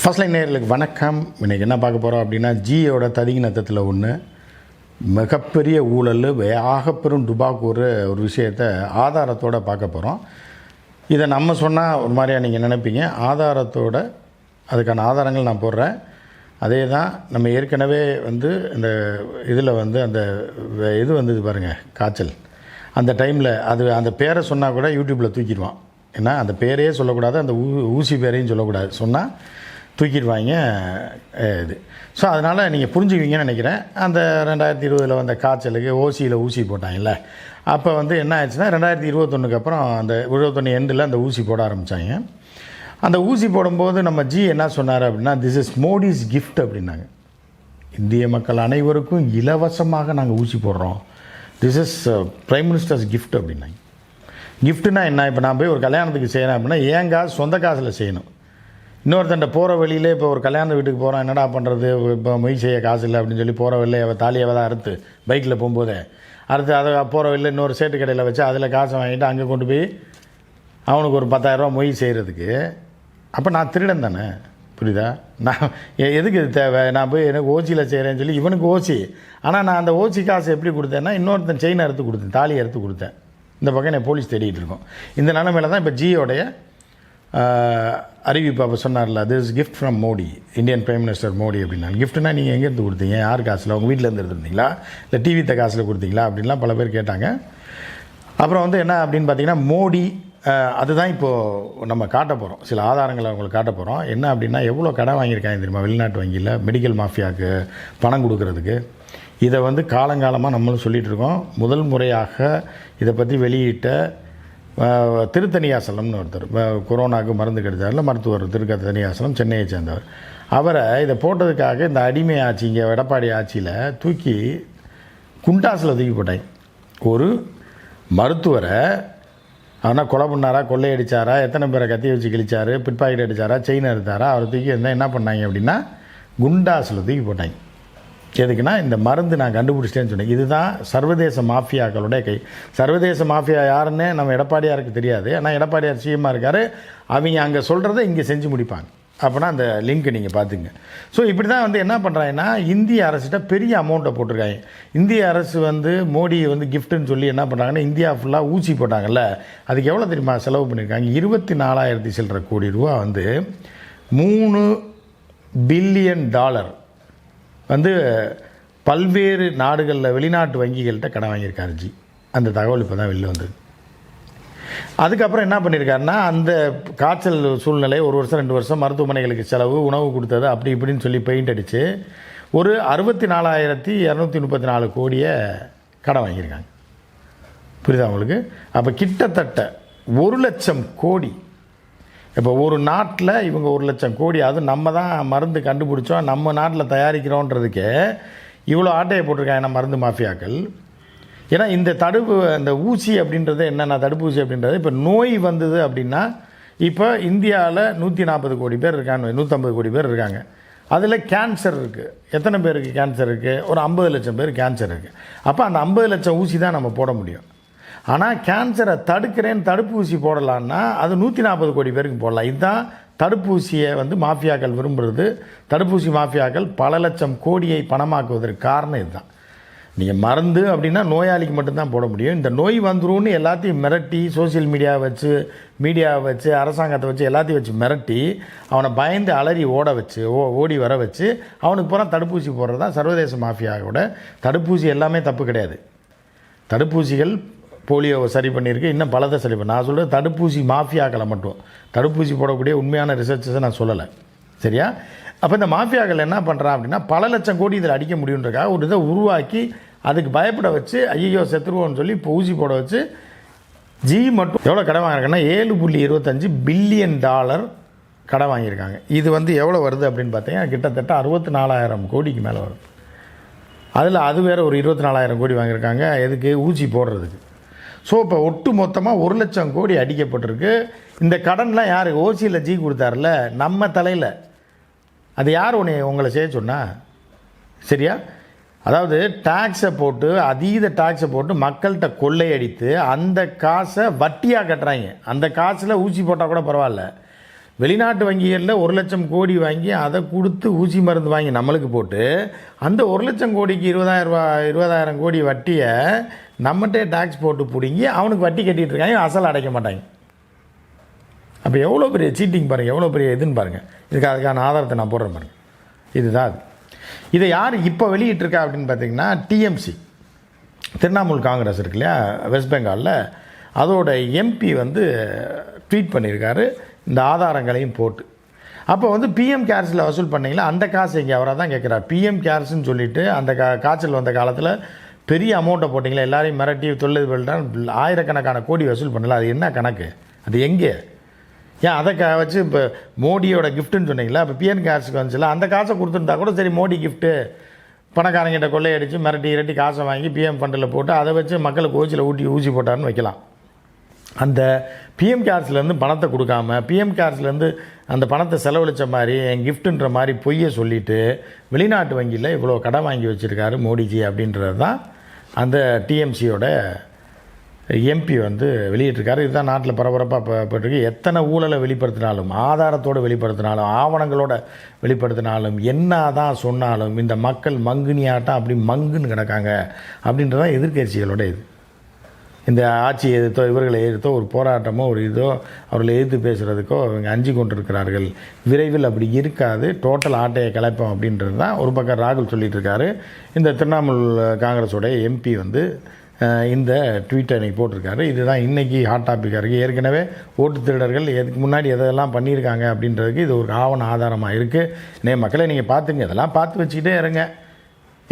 First line நேர்களுக்கு வணக்கம். இன்றைக்கி என்ன பார்க்க போகிறோம் அப்படின்னா ஜியோட ததிகி நத்தத்தில் ஒன்று மிகப்பெரிய ஊழல் ஆகப்பெரும் டுபாக்கூர் ஒரு விஷயத்தை ஆதாரத்தோடு பார்க்க போகிறோம் இதை நம்ம சொன்னால் ஒரு மாதிரியாக நீங்கள் நினைப்பீங்க. ஆதாரத்தோட அதுக்கான ஆதாரங்கள் நான் போடுறேன். அதே தான் நம்ம ஏற்கனவே வந்து இந்த இதில் வந்து அந்த இது வந்தது பாருங்கள் காய்ச்சல். அந்த டைமில் அது அந்த பேரை சொன்னால் கூட யூடியூப்பில் தூக்கிடுவான். ஏன்னா அந்த பேரையே சொல்லக்கூடாது அந்த ஊ ஊசி பேரையும் சொல்லக்கூடாது. சொன்னால் தூக்கிடுவாங்க. இது. ஸோ அதனால் நீங்கள் புரிஞ்சுக்குவீங்கன்னு நினைக்கிறேன். அந்த ரெண்டாயிரத்தி இருபதில் வந்த காய்ச்சலுக்கு ஓசியில் ஊசி போட்டாங்கல்ல. அப்போ வந்து என்ன ஆயிடுச்சுன்னா ரெண்டாயிரத்தி இருபத்தொன்னுக்கு அப்புறம் அந்த இருபத்தொன்று எண்டில் அந்த ஊசி போட ஆரம்பித்தாங்க அந்த ஊசி போடும்போது நம்ம ஜி என்ன சொன்னார் அப்படின்னா திஸ் இஸ் மோடிஸ் கிஃப்ட் அப்படின்னாங்க. இந்திய மக்கள் அனைவருக்கும் இலவசமாக நாங்கள் ஊசி போடுறோம். This is prime minister's gift அப்படின்னாங்க. கிஃப்ட்னா என்ன? இப்போ நான் போய் ஒரு கல்யாணத்துக்கு செய்கிறேன் அப்படின்னா ஏன் காசு சொந்த காசில் செய்யணும். இன்னொருத்தன்ட்ட போகிற வழியிலே இப்போ ஒரு கல்யாண வீட்டுக்கு போகிறோம் என்னடா பண்ணுறது இப்போ மொய் செய்ய காசு இல்லை அப்படின்னு சொல்லி போகிற வழியில் அவள் தாலியை தான் அறுத்து பைக்கில் போகும்போதே. அறுத்து அதை போகிற வழியில் இன்னொரு சேட்டு கடையில் வச்சு அதில் காசை வாங்கிட்டு அங்கே கொண்டு போய் அவனுக்கு ஒரு பத்தாயிரரூபா மொய் செய்கிறதுக்கு அப்போ நான் திருடன் தானே? புரியுதா? நான் எதுக்கு இது தேவை? நான் போய் எனக்கு ஓசியில் செய்கிறேன்னு சொல்லி இவனுக்கு ஓசி. ஆனால் நான் அந்த ஓசி காசு எப்படி கொடுத்தேன்னா இன்னொருத்தன் செயின் அறுத்து கொடுத்தேன். தாலி அறுத்து கொடுத்தேன். இந்த பக்கம் என்னை போலீஸ் தேடிட்டு இருக்கோம். இந்த நிலமையில தான் இப்போ ஜியோடைய அறிவிப்பு அப்போ சொன்னார்ல this gift from Modi Indian prime minister Modi அப்படின்னா கிஃப்ட்னா நீங்கள் எங்கேருந்து கொடுத்தீங்க? யார் காசில்? உங்கள் வீட்டிலேருந்து எடுத்துருந்தீங்களா? இல்லை டிவி த காசில் கொடுத்தீங்களா? அப்படின்லாம் பல பேர் கேட்டாங்க. அப்புறம் வந்து என்ன அப்படின்னு பார்த்தீங்கன்னா மோடி அதுதான் இப்போது நம்ம காட்ட போகிறோம் சில ஆதாரங்களை அவங்களுக்கு காட்ட போகிறோம் என்ன அப்படின்னா எவ்வளோ கடன் வாங்கியிருக்காங்க தெரியுமா? வெளிநாட்டு வங்கியில் மெடிக்கல் மாஃபியாவுக்கு பணம் கொடுக்கறதுக்கு. இதை வந்து காலங்காலமாக நம்மளும் சொல்லிகிட்டு இருக்கோம். முதல் முறையாக இதை பற்றி வெளியிட்ட திருத்தணியாசலம்னு ஒருத்தர் கொரோனாக்கு கொரோனாவுக்கு மருந்து கிடைச்சார்ல மருத்துவர் திருத்தணியாசலம் சென்னையை சேர்ந்தவர். அவரை இதை போட்டதுக்காக இந்த அடிமை ஆட்சி இங்கே எடப்பாடி ஆட்சியில் தூக்கி குண்டாஸில் தூக்கி போட்டாங்க. ஒரு மருத்துவரை ஆனால் கொலை பண்ணாரா கொள்ளையடிச்சாரா எத்தனை பேரை கத்தி வச்சு கிழிச்சாரு பிட்பாக்கெட் அடிச்சாரா செயின் எடுத்தாரா அவரை தூக்கி இருந்தால் என்ன பண்ணாங்க அப்படின்னா குண்டாஸில் தூக்கி போட்டாங்க. எதுக்குன்னா இந்த மருந்து நான் கண்டுபிடிச்சிட்டேன்னு சொன்னேன். இதுதான் சர்வதேச மாஃபியாக்களுடைய கை. சர்வதேச மாஃபியா யாருன்னு நம்ம எடப்பாடியாருக்கு தெரியாது. ஆனால் எடப்பாடியார் சிஎம்மாக இருக்கார். அவங்க அங்கே சொல்கிறத இங்கே செஞ்சு முடிப்பாங்க. அப்போனா அந்த லிங்க் நீங்கள் பார்த்துங்க ஸோ இப்படி தான் வந்து என்ன பண்ணுறாங்கன்னா இந்திய அரசிட்ட பெரிய அமௌண்ட்டை போட்டிருக்காங்க. இந்திய அரசு வந்து மோடி வந்து கிஃப்ட்டுன்னு சொல்லி என்ன பண்ணுறாங்கன்னா இந்தியா ஃபுல்லாக ஊசி போட்டாங்கல்ல. அதுக்கு எவ்வளோ தெரியுமா செலவு பண்ணியிருக்காங்க இருபத்தி நாலாயிரத்தி சில்லற கோடி ரூபா வந்து மூணு பில்லியன் டாலர் வந்து பல்வேறு நாடுகளில் வெளிநாட்டு வங்கிகள்கிட்ட கடன் வாங்கியிருக்காரு ஜி. அந்த தகவல் இப்போ தான் வெளில வந்தது. அதுக்கப்புறம் என்ன பண்ணியிருக்காருன்னா அந்த காய்ச்சல் சூழ்நிலை ஒரு வருஷம் ரெண்டு வருஷம் மருத்துவமனைகளுக்கு செலவு உணவு கொடுத்தது அப்படி இப்படின்னு சொல்லி பெயிண்ட் அடித்து ஒரு அறுபத்தி நாலாயிரத்தி இரநூத்தி முப்பத்தி நாலு கோடியை கடன் வாங்கியிருக்காங்க. புரியுதா உங்களுக்கு? அப்போ கிட்டத்தட்ட ஒரு லட்சம் கோடி இப்போ ஒரு நாட்டில் இவங்க ஒரு லட்சம் கோடி அது நம்ம தான் மருந்து கண்டுபிடிச்சோம் நம்ம நாட்டில் தயாரிக்கிறோன்றதுக்கே இவ்வளோ ஆட்டையை போட்டிருக்காங்க மருந்து மாஃபியாக்கள்? ஏன்னா இந்த தடுப்பு அந்த ஊசி அப்படின்றது என்னென்ன தடுப்பூசி அப்படின்றது இப்போ நோய் வந்தது அப்படின்னா இப்போ இந்தியாவில் நூற்றி நாற்பது கோடி பேர் இருக்காங்க நூற்றம்பது கோடி பேர் இருக்காங்க. அதில் கேன்சர் இருக்குது எத்தனை பேருக்கு கேன்சர் இருக்குது ஒரு ஐம்பது லட்சம் பேர் கேன்சர் இருக்குது அப்போ அந்த ஐம்பது லட்சம் ஊசி தான் நம்ம போட முடியும். ஆனால் கேன்சரை தடுக்கிறேன்னு தடுப்பூசி போடலான்னா அது நூற்றி நாற்பது கோடி பேருக்கு போடலாம். இதுதான் தடுப்பூசியை வந்து மாஃபியாக்கள் விரும்புகிறது தடுப்பூசி மாஃபியாக்கள் பல லட்சம் கோடியை பணமாக்குவதற்கு காரணம் இதுதான். நீங்கள் மருந்து அப்படின்னா நோயாளிக்கு மட்டும்தான் போட முடியும். இந்த நோய் வந்துரும்னு எல்லாத்தையும் மிரட்டி சோஷியல் மீடியாவை வச்சு மீடியாவை வச்சு அரசாங்கத்தை வச்சு எல்லாத்தையும் வச்சு மிரட்டி அவனை பயந்து அலறி ஓட வச்சு ஓ ஓடி வர வச்சு அவனுக்கு பூரா தடுப்பூசி போடுறது தான் சர்வதேச மாஃபியாவோட தடுப்பூசி. எல்லாமே தப்பு கிடையாது. தடுப்பூசிகள் போலியோவை சரி பண்ணியிருக்கு. இன்னும் பலதை சரி பண்ண நான் சொல்கிறது தடுப்பூசி மாஃபியாக்களை மட்டும். தடுப்பூசி போடக்கூடிய உண்மையான ரிசர்ச்சஸை நான் சொல்லலை. சரியா? அப்போ இந்த மாஃபியாக்கள் என்ன பண்ணுறான் அப்படின்னா பல லட்சம் கோடி இதில் அடிக்க முடியுன்றக்காக ஒரு இதை உருவாக்கி அதுக்கு பயப்பட வச்சு ஐயோ செத்துருவோன்னு சொல்லி இப்போ ஊசி போட வச்சு ஜி மட்டும் எவ்வளோ கடன் வாங்கியிருக்காங்கன்னா ஏழு புள்ளி இருபத்தஞ்சு பில்லியன் டாலர் கடன் வாங்கியிருக்காங்க. இது வந்து எவ்வளோ வருது அப்படின்னு பார்த்தீங்கன்னா கிட்டத்தட்ட அறுபத்தி நாலாயிரம் கோடிக்கு மேலே வரும். அதில் அது வேறு ஒரு இருபத்தி நாலாயிரம் கோடி வாங்கியிருக்காங்க. எதுக்கு? ஊசி போடுறதுக்கு. ஸோ இப்போ ஒட்டு மொத்தமாக ஒரு லட்சம் கோடி அடிக்கப்பட்டிருக்கு. இந்த கடன்லாம் யார்? ஓசியில் ஜி கொடுத்தாருல நம்ம தலையில். அது யார் உன்னை உங்களை செய்ய சொன்னா? சரியா? அதாவது டேக்ஸை போட்டு அதீத டேக்ஸை போட்டு மக்கள்கிட்ட கொள்ளையடித்து அந்த காசை வட்டியாக கட்டுறாங்க. அந்த காசில் ஊசி போட்டால் கூட பரவாயில்ல. வெளிநாட்டு வங்கிகளில் ஒரு லட்சம் கோடி வாங்கி அதை கொடுத்து ஊசி மருந்து வாங்கி நம்மளுக்கு போட்டு அந்த ஒரு லட்சம் கோடிக்கு இருபதாயிரம் ரூபா இருபதாயிரம் கோடி வட்டியை நம்மகிட்டே டேக்ஸ் போட்டு பிடுங்கி அவனுக்கு வட்டி கட்டிகிட்டு இருக்காங்க. அசல் அடைக்க மாட்டாங்க. அப்போ எவ்வளோ பெரிய சீட்டிங் பாருங்கள் எவ்வளோ பெரிய இதுன்னு பாருங்கள் இதுக்கு அதுக்கான ஆதாரத்தை நான் போடுறேன் பாருங்கள் இதுதான் அது. இதை யார் இப்போ வெளியிட்டிருக்கா அப்படின்னு பார்த்தீங்கன்னா டிஎம்சி திரிணாமுல் காங்கிரஸ் இருக்கு இல்லையா? வெஸ்ட் பெங்காலில் அதோட எம்பி வந்து ட்வீட் பண்ணியிருக்காரு. இந்த ஆதாரங்களையும் போட்டு. அப்போ வந்து பிஎம் கேர்ஸில் வசூல் பண்ணிங்களா? அந்த காசு இங்கே அவராக தான் கேட்குறாரு பிஎம் கேர்ஸ்னு சொல்லிட்டு அந்த கா காய்ச்சல் வந்த காலத்தில் பெரிய அமௌண்ட்டை போட்டிங்களா? எல்லாரையும் மிரட்டி தொழில் ஆயிரக்கணக்கான கோடி வசூல் பண்ணல. அது என்ன கணக்கு? அது எங்கே? ஏன் அதை க வச்சு இப்போ மோடியோட கிஃப்ட்டுன்னு சொன்னீங்களா? இப்போ பிஎன் காசுக்கு வந்துச்சுல அந்த காசை கொடுத்துருந்தா கூட சரி மோடி கிஃப்ட்டு பணக்காரங்கிட்ட கொள்ளையடிச்சு மிரட்டி இரட்டி காசை வாங்கி பிஎம் ஃபண்டில் போட்டு அதை வச்சு மக்களுக்கு ஓச்சியில் ஊட்டி ஊசி போட்டார்னு வைக்கலாம். அந்த பிஎம் கேர்ஸ்லேருந்து பணத்தை கொடுக்காம பிஎம் கேர்ஸ்லேருந்து அந்த பணத்தை செலவழித்த மாதிரி என் கிஃப்ட்டுன்ற மாதிரி பொய்யை சொல்லிவிட்டு வெளிநாட்டு வங்கியில் இவ்வளோ கடன் வாங்கி வச்சுருக்காரு மோடிஜி அப்படின்றது தான் அந்த டிஎம்சியோட எம்பி வந்து வெளியிட்டிருக்காரு. இதுதான் நாட்டில் பரபரப்பாக போயிட்டுருக்கு எத்தனை ஊழலை வெளிப்படுத்தினாலும் ஆதாரத்தோடு வெளிப்படுத்தினாலும் ஆவணங்களோட வெளிப்படுத்தினாலும் என்ன தான் சொன்னாலும் இந்த மக்கள் மங்குனியாட்டம் அப்படி மங்குன்னு கிடக்காங்க அப்படின்றதான் எதிர்க்கட்சிகளோட இது. இந்த ஆட்சியை எதிர்த்தோ இவர்களை எதிர்த்தோ ஒரு போராட்டமோ ஒரு இதோ அவர்களை எதிர்த்து பேசுகிறதுக்கோ அவங்க அஞ்சு கொண்டிருக்கிறார்கள். விரைவில் அப்படி இருக்காது. டோட்டல் ஆட்டையை கலைப்போம் அப்படின்றது தான் ஒரு பக்கம் ராகுல் சொல்லிட்டு இருக்காரு இந்த திரிணாமுல் காங்கிரஸோடைய எம்பி வந்து இந்த ட்வீட்டை இன்றைக்கி போட்டிருக்காரு. இதுதான் இன்றைக்கி ஹாட் டாப்பிக்காக இருக்குது ஏற்கனவே ஓட்டு திருடர்கள் எதுக்கு முன்னாடி எதெல்லாம் பண்ணியிருக்காங்க அப்படின்றதுக்கு இது ஒரு ஆவண ஆதாரமாக இருக்குது நே மக்களை நீங்கள் பார்த்துங்க. இதெல்லாம் பார்த்து வச்சுக்கிட்டே இருங்க.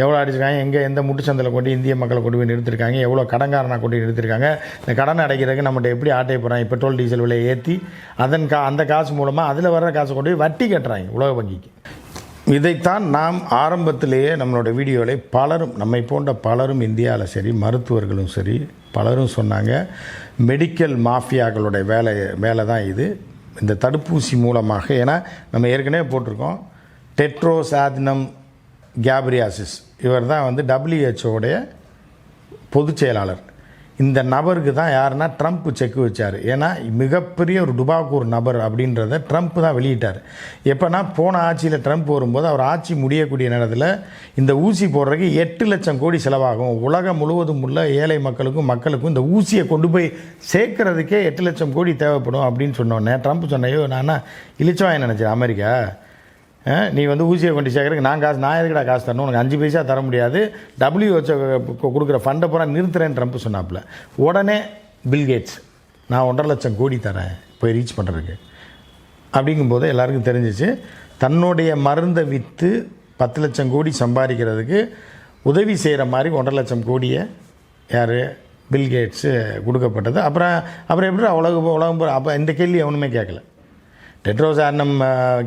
எவ்வளோ அடிச்சிருக்காங்க எங்கே எந்த முட்டுச்சந்தில் கொண்டு இந்திய மக்களை கொண்டு போய் நிறுத்திருக்காங்க எவ்வளோ கடன்காரனாக கொண்டு நிறுத்திருக்காங்க. இந்த கடனை அடைக்கிறதுக்கு நம்மகிட்ட எப்படி ஆட்டை போகிறாங்க பெட்ரோல் டீசல் விலையை ஏற்றி அதன் கா அந்த காசு மூலமாக அதில் வர்ற காசை கொண்டு போய் வட்டி கட்டுறாங்க உலக வங்கிக்கு. இதைத்தான் நாம் ஆரம்பத்திலேயே நம்மளோட வீடியோவில் பலரும் நம்மை போன்ற பலரும் இந்தியாவில் சரி மருத்துவர்களும் சரி பலரும் சொன்னாங்க மெடிக்கல் மாஃபியாக்களுடைய வேலை வேலை தான் இது. இந்த தடுப்பூசி மூலமாக ஏன்னா நம்ம ஏற்கனவே போட்டிருக்கோம் டெட்ரோசாதினம் கேப்ரியாசிஸ். இவர் தான் வந்து டபிள்யூஹெச்ஓடைய பொதுச் செயலாளர். இந்த நபருக்கு தான் யாருன்னா ட்ரம்ப் செக் வச்சார். ஏன்னா மிகப்பெரிய ஒரு டுபாக்கூர் நபர் அப்படின்றத ட்ரம்ப் தான் வெளியிட்டார். எப்போனா போன ஆட்சியில் ட்ரம்ப் வரும்போது அவர் ஆட்சி முடியக்கூடிய நேரத்தில் இந்த ஊசி போடுறதுக்கு எட்டு லட்சம் கோடி செலவாகும். உலகம் முழுவதும் உள்ள ஏழை மக்களுக்கும் மக்களுக்கும் இந்த ஊசியை கொண்டு போய் சேர்க்கறதுக்கே எட்டு லட்சம் கோடி தேவைப்படும் அப்படின்னு சொன்னோன்னே ட்ரம்ப் சொன்னையோ நான் இழிச்சவாய் நினச்சேன் அமெரிக்கா? நீ வந்து ஊசியை கொண்டு சேர்க்கறதுக்கு நான் காசு நான் எதுக்குடா காசு தரணும்? உனக்கு அஞ்சு பைசா தர முடியாது. டபிள்யூஹெச்ஓ கொடுக்குற ஃபண்டை பூரா நிறுத்துறேன்னு ட்ரம்ப் சொன்னாப்புல. உடனே பில்கேட்ஸ் நான் ஒன்றரை லட்சம் கோடி தரேன் போய் ரீச் பண்ணுறதுக்கு அப்படிங்கும்போது எல்லாருக்கும் தெரிஞ்சிச்சு. தன்னுடைய மருந்தை விற்று பத்து லட்சம் கோடி சம்பாதிக்கிறதுக்கு உதவி செய்கிற மாதிரி ஒன்றரை லட்சம் கோடியை யார்? பில்கேட்ஸு கொடுக்கப்பட்டது. அப்புறம் அப்புறம் எப்படி உலகம் உலகம் அப்போ இந்த கேள்வி எவனுமே கேட்கல. டெட்ரோஸ் ஆர்னம்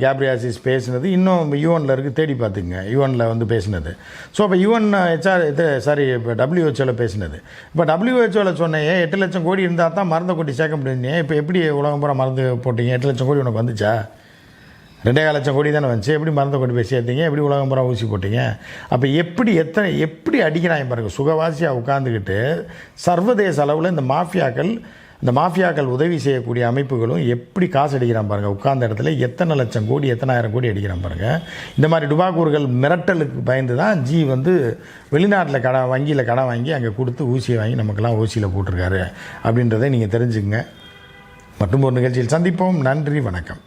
கேப்ரியாசிஸ் பேசினது. இன்னும் யூஎனில் இருக்குது தேடி பார்த்துங்க யூஎனில் வந்து பேசினது. ஸோ இப்போ யூஎன் ஹெச்ஆர் இது சாரி இப்போ டபிள்யூஹெச்ஓவில் பேசினது. இப்போ டபிள்யூஹெச்ஓவில் சொன்னேன் எட்டு லட்சம் கோடி இருந்தால் தான் மருந்தை கொட்டி சேர்க்க முடியுங்க இப்போ எப்படி உலகம் பூரா மருந்து போட்டீங்க? எட்டு லட்சம் கோடி உனக்கு வந்துச்சா? ரெண்டே கால் லட்சம் கோடி தானே வந்துச்சு. எப்படி மருந்தை கொண்டு போய் சேர்த்தீங்க? எப்படி உலகம் பூரா ஊசி போட்டீங்க? அப்போ எப்படி எத்தனை எப்படி அடிக்கிறாங்க பாருங்கள் சுகவாசியாக உட்காந்துக்கிட்டு சர்வதேச அளவில் இந்த மாஃபியாக்கள் இந்த மாஃபியாக்கள் உதவி செய்யக்கூடிய அமைப்புகளும் எப்படி காசு அடிக்கிறான் பாருங்கள் உட்கார்ந்த இடத்துல எத்தனை லட்சம் கோடி எத்தனாயிரம் கோடி அடிக்கிறான் பாருங்கள் இந்த மாதிரி டுபாக்கூர்கள் மிரட்டலுக்கு பயந்து தான் ஜி வந்து வெளிநாட்டில் கடன் வங்கியில் கடன் வாங்கி அங்கே கொடுத்து ஊசியை வாங்கி நமக்கெல்லாம் ஊசியில் போட்டிருக்காரு. அப்படின்றத நீங்கள் தெரிஞ்சுங்க மற்றும் ஒரு நிகழ்ச்சியில் சந்திப்போம். நன்றி வணக்கம்.